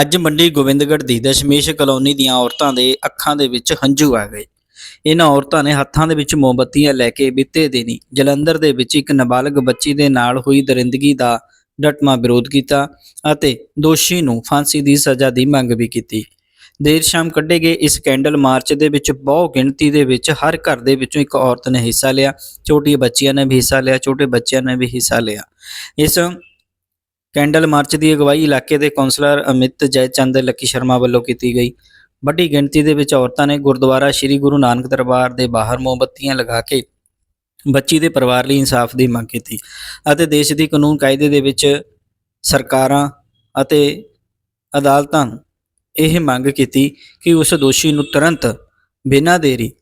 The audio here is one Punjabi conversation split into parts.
ਅੱਜ ਮੰਡੀ ਗੋਬਿੰਦਗੜ੍ਹ ਦੀ ਦਸ਼ਮੇਸ਼ ਕਲੋਨੀ ਦੀਆਂ ਔਰਤਾਂ ਦੇ ਅੱਖਾਂ ਦੇ ਵਿੱਚ ਹੰਝੂ ਆ ਗਏ। ਇਹਨਾਂ ਔਰਤਾਂ ਨੇ ਹੱਥਾਂ ਦੇ ਵਿੱਚ ਮੋਮਬੱਤੀਆਂ ਲੈ ਕੇ ਬੀਤੇ ਦਿਨੀ ਜਲੰਧਰ ਦੇ ਵਿੱਚ ਇੱਕ ਨਾਬਾਲਗ ਬੱਚੀ ਦੇ ਨਾਲ ਹੋਈ ਦਰਿੰਦਗੀ ਦਾ ਡਟਮਾ ਵਿਰੋਧ ਕੀਤਾ ਅਤੇ ਦੋਸ਼ੀ ਨੂੰ ਫਾਂਸੀ ਦੀ ਸਜ਼ਾ ਦੀ ਮੰਗ ਵੀ ਕੀਤੀ। ਦੇਰ ਸ਼ਾਮ ਕੱਢੇ ਗਏ ਇਸ ਕੈਂਡਲ ਮਾਰਚ ਦੇ ਵਿੱਚ ਬਹੁ ਗਿਣਤੀ ਦੇ ਵਿੱਚ ਹਰ ਘਰ ਦੇ ਵਿੱਚੋਂ ਇੱਕ ਔਰਤ ਨੇ ਹਿੱਸਾ ਲਿਆ ਛੋਟੀਆਂ ਬੱਚੀਆਂ ਨੇ ਵੀ ਹਿੱਸਾ ਲਿਆ, ਛੋਟੇ ਬੱਚਿਆਂ ਨੇ ਵੀ ਹਿੱਸਾ ਲਿਆ। ਇਸ ਕੈਂਡਲ ਮਾਰਚ ਦੀ ਅਗਵਾਈ ਇਲਾਕੇ ਦੇ ਕੌਂਸਲਰ ਅਮਿਤ ਜੈਚੰਦ ਲੱਕੀ ਸ਼ਰਮਾ ਵੱਲੋਂ ਕੀਤੀ ਗਈ। ਵੱਡੀ ਗਿਣਤੀ ਦੇ ਵਿੱਚ ਔਰਤਾਂ ਨੇ ਗੁਰਦੁਆਰਾ ਸ੍ਰੀ ਗੁਰੂ ਨਾਨਕ ਦਰਬਾਰ ਦੇ ਬਾਹਰ ਮੋਮਬੱਤੀਆਂ ਲਗਾ ਕੇ ਬੱਚੀ ਦੇ ਪਰਿਵਾਰ ਲਈ ਇਨਸਾਫ ਦੀ ਮੰਗ ਕੀਤੀ ਅਤੇ ਦੇਸ਼ ਦੀ ਕਾਨੂੰਨ ਕਾਇਦੇ ਦੇ ਵਿੱਚ ਸਰਕਾਰਾਂ ਅਤੇ ਅਦਾਲਤਾਂ ਨੂੰ ਇਹ ਮੰਗ ਕੀਤੀ ਕਿ ਉਸ ਦੋਸ਼ੀ ਨੂੰ ਤੁਰੰਤ ਬਿਨਾਂ ਦੇਰੀ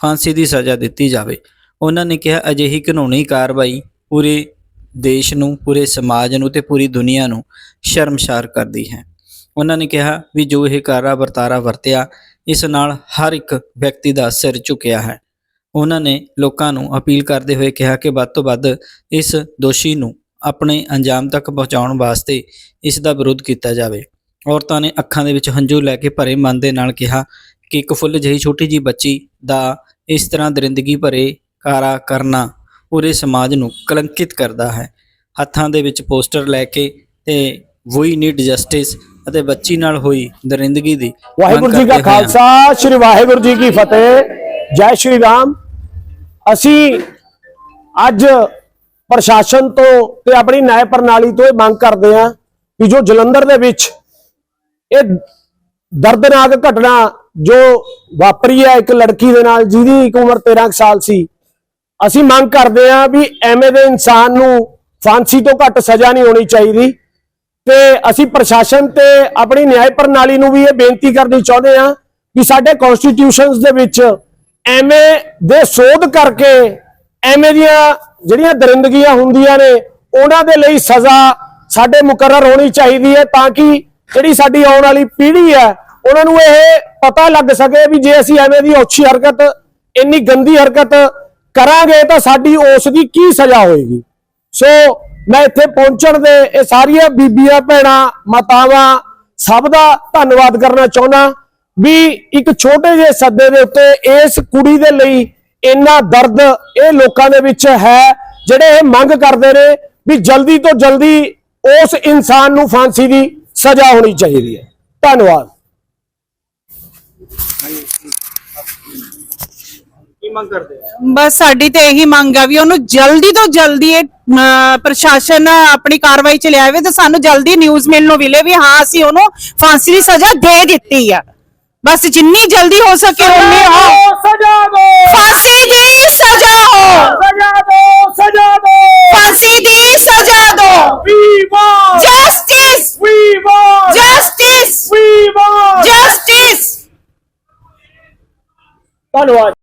ਫਾਂਸੀ ਦੀ ਸਜ਼ਾ ਦਿੱਤੀ ਜਾਵੇ। ਉਹਨਾਂ ਨੇ ਕਿਹਾ, ਅਜਿਹੀ ਕਾਨੂੰਨੀ ਕਾਰਵਾਈ ਪੂਰੇ ਦੇਸ਼ ਨੂੰ, ਪੂਰੇ ਸਮਾਜ ਨੂੰ ਤੇ ਪੂਰੀ ਦੁਨੀਆ ਨੂੰ ਸ਼ਰਮਸ਼ਾਰ ਕਰਦੀ ਹੈ। ਉਹਨਾਂ ਨੇ ਕਿਹਾ ਵੀ ਜੋ ਇਹ ਕਾਰਾ ਵਰਤਾਰਾ ਵਰਤਿਆ, ਇਸ ਨਾਲ ਹਰ ਇੱਕ ਵਿਅਕਤੀ ਦਾ ਸਿਰ ਝੁਕਿਆ ਹੈ। ਉਹਨਾਂ ਨੇ ਲੋਕਾਂ ਨੂੰ ਅਪੀਲ ਕਰਦੇ ਹੋਏ ਕਿਹਾ ਕਿ ਵੱਧ ਤੋਂ ਵੱਧ ਇਸ ਦੋਸ਼ੀ ਨੂੰ ਆਪਣੇ ਅੰਜਾਮ ਤੱਕ ਪਹੁੰਚਾਉਣ ਵਾਸਤੇ ਇਸ ਦਾ ਵਿਰੋਧ ਕੀਤਾ ਜਾਵੇ। ਔਰਤਾਂ ਨੇ ਅੱਖਾਂ ਦੇ ਵਿੱਚ ਹੰਝੂ ਲੈ ਕੇ ਭਰੇ ਮਨ ਦੇ ਨਾਲ ਕਿਹਾ ਕਿ ਇੱਕ ਫੁੱਲ ਜਿਹੀ ਛੋਟੀ ਜੀ ਬੱਚੀ ਦਾ ਇਸ ਤਰ੍ਹਾਂ ਦਰਿੰਦਗੀ ਭਰੇ ਕਾਰਾ ਕਰਨਾ ਪੂਰੇ ਸਮਾਜ ਨੂੰ ਕਲੰਕਿਤ ਕਰਦਾ ਹੈ। ਹੱਥਾਂ ਦੇ ਵਿੱਚ ਪੋਸਟਰ ਲੈ ਕੇ ਤੇ ਵੀ ਨੀਡ ਜਸਟਿਸ ਅਤੇ ਬੱਚੀ ਨਾਲ ਹੋਈ ਦਰਿੰਦਗੀ ਦੀ ਵਾਹਿਗੁਰੂ ਜੀ ਕਾ। ਖਾਲਸਾ ਸ੍ਰੀ ਵਾਹਿਗੁਰੂ ਜੀ ਕੀ ਫਤਿਹ। ਜੈ ਸ਼੍ਰੀ ਰਾਮ। ਅਸੀਂ ਅੱਜ ਪ੍ਰਸ਼ਾਸਨ ਤੋਂ ਤੇ ਆਪਣੀ ਨਿਆਂ ਪ੍ਰਣਾਲੀ ਤੋਂ ਇਹ ਮੰਗ ਕਰਦੇ ਹਾਂ ਕਿ ਜੋ ਜਲੰਧਰ ਦੇ ਵਿੱਚ ਇਹ ਦਰਦਨਾਕ ਘਟਨਾ ਜੋ ਵਾਪਰੀ ਹੈ ਇੱਕ ਲੜਕੀ ਦੇ ਨਾਲ ਜਿਹਦੀ ਇੱਕ ਉਮਰ 13 ਕੁ ਸਾਲ ਸੀ ਅਸੀਂ ਮੰਗ ਕਰਦੇ ਹਾਂ ਵੀ ਐਵੇਂ ਦੇ ਇਨਸਾਨ ਨੂੰ ਫਾਂਸੀ ਤੋਂ ਘੱਟ ਸਜ਼ਾ ਨਹੀਂ ਹੋਣੀ ਚਾਹੀਦੀ। ਤੇ ਅਸੀਂ ਪ੍ਰਸ਼ਾਸਨ ਤੇ ਆਪਣੀ ਨਿਆਂ ਪ੍ਰਣਾਲੀ ਨੂੰ ਵੀ ਇਹ ਬੇਨਤੀ ਕਰਨੀ ਚਾਹੁੰਦੇ ਹਾਂ ਵੀ ਸਾਡੇ ਕਨਸਟੀਟਿਊਸ਼ਨਸ ਦੇ ਵਿੱਚ ਐਵੇਂ ਦੇ ਸੋਧ ਕਰਕੇ ਐਵੇਂ ਦੀਆਂ ਜਿਹੜੀਆਂ ਦਰਿੰਦਗੀਆਂ ਹੁੰਦੀਆਂ ਨੇ, ਉਹਨਾਂ ਦੇ ਲਈ ਸਜ਼ਾ ਸਾਡੇ ਮੁਕਰਰ ਹੋਣੀ ਚਾਹੀਦੀ ਹੈ ਤਾਂ ਕਿ ਜਿਹੜੀ ਸਾਡੀ ਆਉਣ ਵਾਲੀ ਪੀੜ੍ਹੀ ਹੈ, ਉਹਨਾਂ ਨੂੰ ਇਹ ਪਤਾ ਲੱਗ ਸਕੇ ਵੀ ਜੇ ਅਸੀਂ ਐਵੇਂ ਦੀ ਔਛੀ ਹਰਕਤ, ਇੰਨੀ ਗੰਦੀ ਹਰਕਤ ਕਰਾਂਗੇ ਤਾਂ ਸਾਡੀ ਉਸ ਦੀ ਕੀ ਸਜ਼ਾ ਹੋਏਗੀ? ਸੋ ਮੈਂ ਇੱਥੇ ਪਹੁੰਚਣ ਦੇ ਇਹ ਸਾਰੀਆਂ ਬੀਬੀਆਂ, ਭੈਣਾਂ, ਮਾਤਾਵਾਂ ਸਭ ਦਾ ਧੰਨਵਾਦ ਕਰਨਾ ਚਾਹੁੰਦਾ ਵੀ ਇੱਕ ਛੋਟੇ ਜਿਹੇ ਸੱਦੇ ਦੇ ਉੱਤੇ ਇਸ ਕੁੜੀ ਦੇ ਲਈ ਇੰਨਾ ਦਰਦ ਇਹ ਲੋਕਾਂ ਦੇ ਵਿੱਚ ਹੈ, ਜਿਹੜੇ ਇਹ ਮੰਗ ਕਰਦੇ ਨੇ ਵੀ ਜਲਦੀ ਤੋਂ ਜਲਦੀ ਉਸ ਇਨਸਾਨ ਨੂੰ ਫਾਂਸੀ ਦੀ ਸਜ਼ਾ ਹੋਣੀ ਚਾਹੀਦੀ ਹੈ। ਧੰਨਵਾਦ। ਬਸ ਸਾਡੀ ਤੇ ਇਹੀ ਮੰਗ ਆ ਵੀ ਉਹਨੂੰ ਜਲਦੀ ਤੋਂ ਜਲਦੀ ਇਹ ਪ੍ਰਸ਼ਾਸਨ ਆਪਣੀ ਕਾਰਵਾਈ ਚ ਲਿਆਵੇ ਤੇ ਸਾਨੂੰ ਜਲਦੀ ਨਿਊਜ਼ ਮਿਲਣ ਨੂੰ ਮਿਲੇ ਵੀ ਹਾਂ ਅਸੀਂ ਉਹਨੂੰ ਫਾਂਸੀ ਦੀ ਸਜ਼ਾ ਦੇ ਦਿੱਤੀ ਆ। ਬਸ ਜਿੰਨੀ ਜਲਦੀ ਹੋ ਸਕੇ ਉਨੀ ਹੋ। ਸਜ਼ਾ ਦੋ ਫਾਂਸੀ ਦੀ ਸਜ਼ਾ ਹੋ।